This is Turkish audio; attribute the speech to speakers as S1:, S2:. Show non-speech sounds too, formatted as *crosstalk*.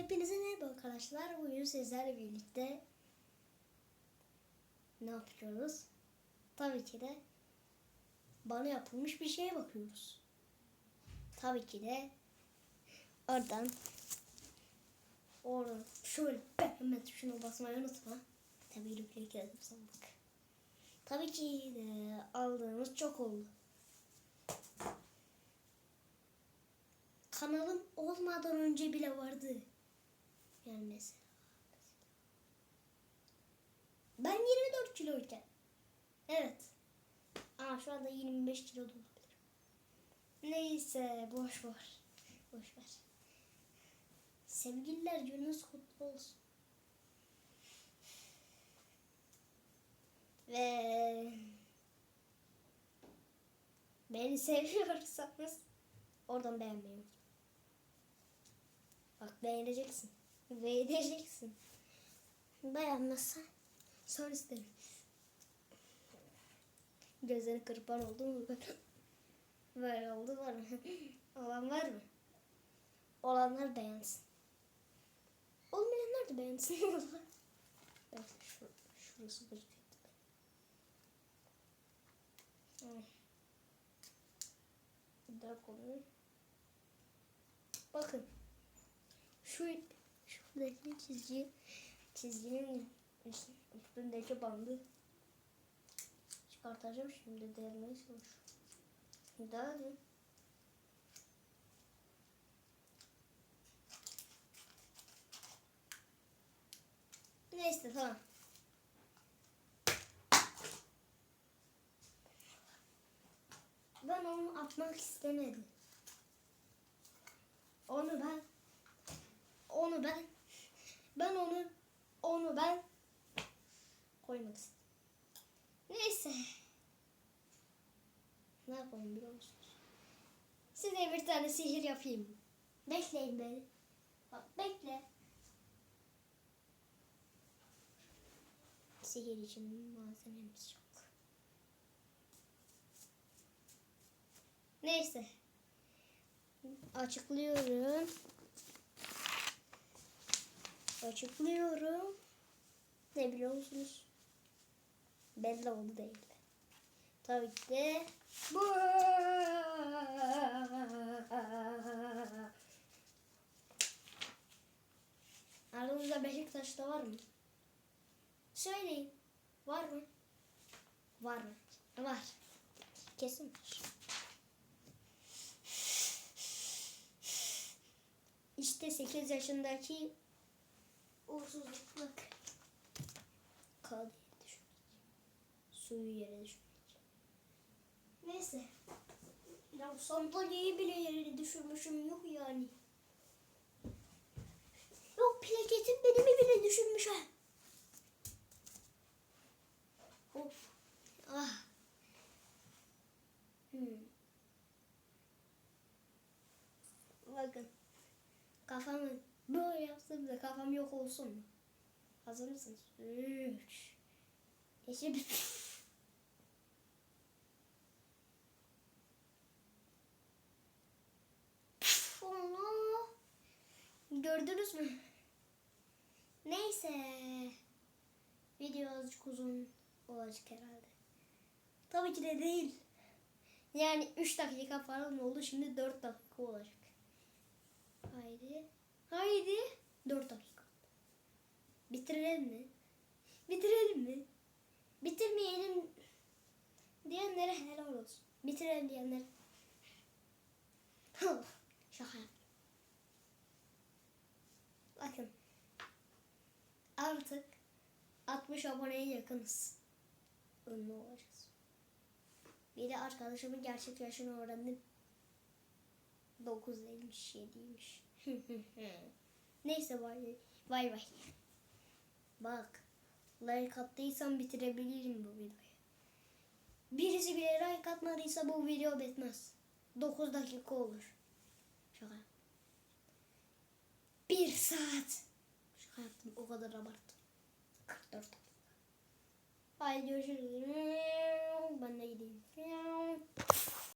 S1: Hepinize merhaba arkadaşlar. Bugün sizlerle birlikte ne yapıyoruz? Tabii ki de bana yapılmış bir şeye bakıyoruz. Tabii ki de oradan oradan şöyle beğenme tuşuna basmayı unutma. Tabii lütfen yazdım sandık. Tabii ki de aldığımız çok oldu. Kanalım olmadan önce bile vardı. Mesela. Ben 24 kiloyken. Evet. Ama şu anda 25 kilo olabilir. Neyse boş ver. Boş ver. Sevgililer gününüz kutlu olsun. Ve beni seviyorsanız oradan beğenmeyi unutmayın. Bak beğeneceksin. Beğeneceksin. Beğenmezsen sonra isterim. Gözleri kırpan oldu mu? *laughs* Böyle oldu var mı? *laughs* Olan var mı? Olanlar beğensin. Olmayanlar da *laughs* beğensin. evet, şu, şurası gözüküyor. Bir daha koyayım. Bakın. Şu şuradaki çizgi çizginin üstündeki bandı çıkartacağım şimdi delmeye çalışıyorum. Şimdi hadi. Neyse tamam. Ben onu atmak istemedim. Onu ben onu ben ben onu onu ben koymak istedim. Neyse. Ne yapalım biliyor musunuz? Size bir tane sihir yapayım. Bekleyin beni. Bak bekle. Sihir için malzememiz yok. Neyse. Açıklıyorum. Açıklıyorum. Ne biliyor musunuz? Belli oldu değil. Tabii ki de bu. Aranızda Beşiktaş'ta var mı? Söyleyin. Var mı? Var mı? Var. Kesin var. İşte 8 yaşındaki uğursuzluk bak. Kağıdı yere düşürmek. Suyu yere düşürmek. Neyse. Ya sandalyeyi bile yere düşürmüşüm yok yani. Yok plaketim benimi bile düşürmüş ha. Of. Ah. Hmm. Bakın. Kafamı böyle yapsam da kafam yok olsun? Hazır mısınız? Üç. Allah. Gördünüz mü? Neyse. Video azıcık uzun olacak herhalde. Tabii ki de değil. Yani 3 dakika falan oldu. Şimdi 4 dakika olacak. Haydi. Haydi. 4 dakika. Bitirelim mi? Bitirelim mi? Bitirmeyelim diyenlere helal olsun. Bitirelim diyenlere. Şaka yaptım. Bakın. Artık 60 aboneye yakınız. Ünlü olacağız. Bir de arkadaşımın gerçek yaşını öğrendim. 9 değilmiş, 7'ymiş. *laughs* Neyse bay bay bay. Bak. Like attıysan bitirebilirim bu videoyu. Birisi bile like atmadıysa bu video bitmez. 9 dakika olur. Şaka. Bir saat. Şaka yaptım. O kadar abarttım. 44 dakika. Haydi görüşürüz.